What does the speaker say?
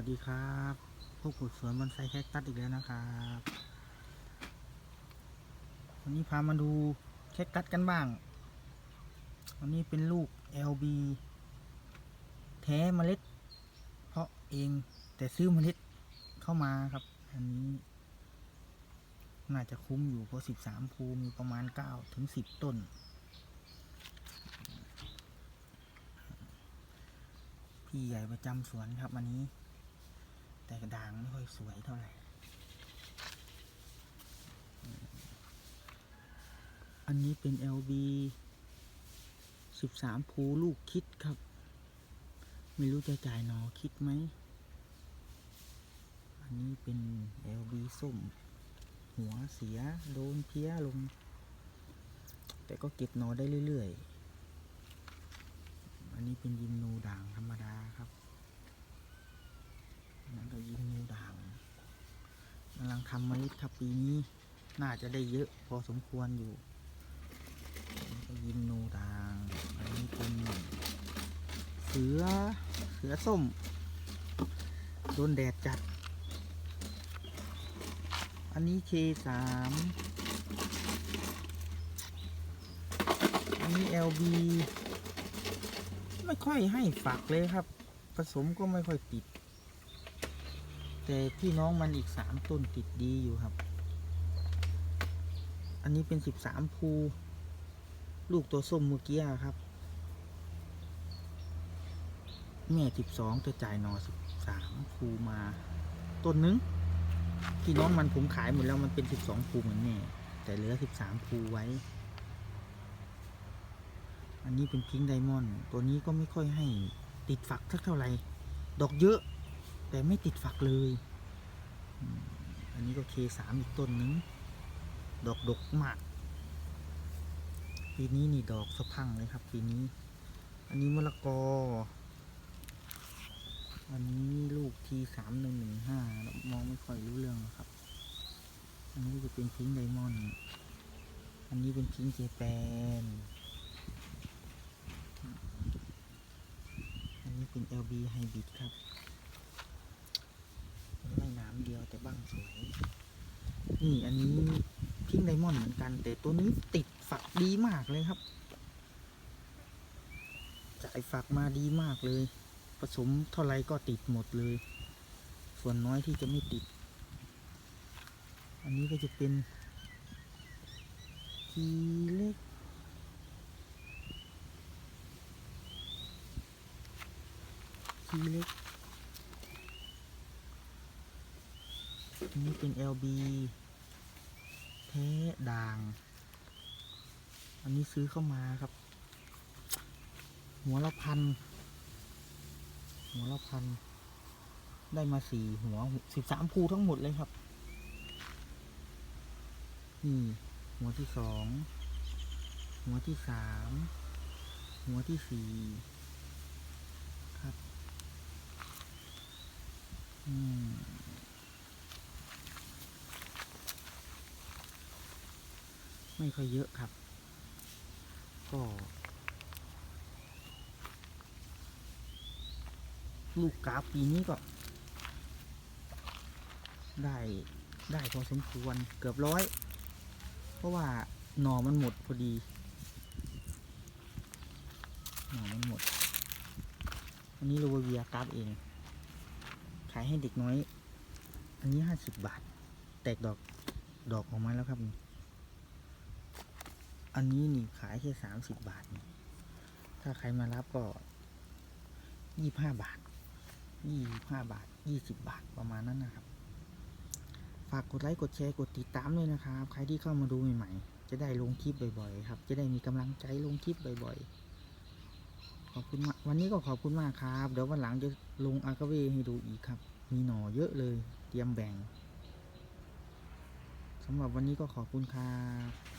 วัสดีครับพวกขุดสวนบอนไซแคคตัสอีกแล้วนะครับวันนี้พามาดูแคคตัสกันบ้าง วันนี้เป็นลูก LB แท้เมล็ด เพราะเองแต่ซื้อเมล็ดเข้ามาครับ อันนี้น่าจะคุ้มอยู่เพราะ13ภูมีประมาณ9ถึง10ต้นพี่ใหญ่ประจำสวนครับวันนี้ แต่กระด่างไม่ค่อยสวยเท่าไหร่อันนี้เป็น LB 13ภูลูกคิดครับ ไม่รู้จะจ่ายหนอคิดไหม อันนี้เป็น LB ส้ม หัวเสียโดนเพี้ยลง แต่ก็เก็บหนอได้เรื่อยๆ อันนี้เป็นยิมนูด่างธรรมดาครับอันนั้นก็ยิมนูด่าง กำลังทำเมล็ดครับปีนี้ น่าจะได้เยอะพอสมควรอยู่ยิมโนูด่างอันนี้เป็นเสือเสือส้มโดนแดดจัด อันนี้เคสามอันนี้ LB ไม่ค่อยให้ฝักเลยครับ ผสมก็ไม่ค่อยติด แต่พี่น้องมันอีกสามต้นติดดีอยู่ครับ อันนี้เป็นสิบสามภู ลูกตัวส้มเมื่อกี้ครับ แม่สิบสองจะจ่ายนอสิบสามภูมาต้นนึงพี่น้องมันผมขายหมดแล้วมันเป็นสิบสองภูเหมือนแม่แต่เหลือสิบสามภูไว้ อันนี้เป็นพิงไดมอนด์ตัวนี้ก็ไม่ค่อยให้ติดฝักสักเท่าไหร่ดอกเยอะ แต่ไม่ติดฝักเลย อันนี้ก็เคสามอีกต้นหนึง ดอกดกมาก ปีนี้นี่ดอกสะพังเลยครับ ปีนี้ อันนี้มะละกอ อันนี้ลูกทีสามหนึ่งหนึ่งห้ามองไม่ค่อยรู้เรื่องครับ อันนี้จะเป็นพิงไดมอนด์อันนี้เป็นพิงเจแปนอันนี้เป็น LB Hybrid ครับ เดียวแต่บ้างสวย นี่อันนี้พิงไดมอนด์เหมือนกัน แต่ตัวนี้ติดฝักดีมากเลยครับจ่ายฝักมาดีมากเลย ผสมเท่าไรก็ติดหมดเลย ส่วนน้อยที่จะไม่ติด อันนี้ก็จะเป็นทีเล็กทีเล็ก นนี้เป็น LB แท้ด่าง อันนี้ซื้อเข้ามาครับ หัวละพัน หัวละพัน ได้มาสี่หัวสิบสามภูทั้งหมดเลยครับ นี่หัวที่สอง หัวที่สาม หัวที่สี่ครับ อืม ไม่ค่อยเยอะครับ ก็ลูกกาฟปีนี้ก็ ได้ได้พอสมควรเกือบร้อย เพราะว่าหน่อมันหมดพอดีหน่อมันหมด อันนี้โรเวียกราฟเอง ขายให้เด็กน้อย อันนี้ห้าสิบบาท แตกดอกดอกออกมาแล้วครับนี่ อันนี้นี่ขายแค่สามสิบบาท ถ้าใครมารับก็ยี่ห้าบาทยี่ห้าบาทยี่สิบบาทประมาณนั้นนะครับ ฝากกดไลค์กดแชร์กดติดตามด้วยนะครับ ใครที่เข้ามาดูใหม่ๆ จะได้ลงคลิปบ่อยๆ ครับ จะได้มีกำลังใจลงคลิปบ่อยๆ ขอบคุณมากวันนี้ก็ขอบคุณมากครับ เดี๋ยววันหลังจะลงอากาเวให้ดูอีกครับ มีหน่อเยอะเลย เตรียมแบ่งสำหรับวันนี้ก็ขอบคุณครับ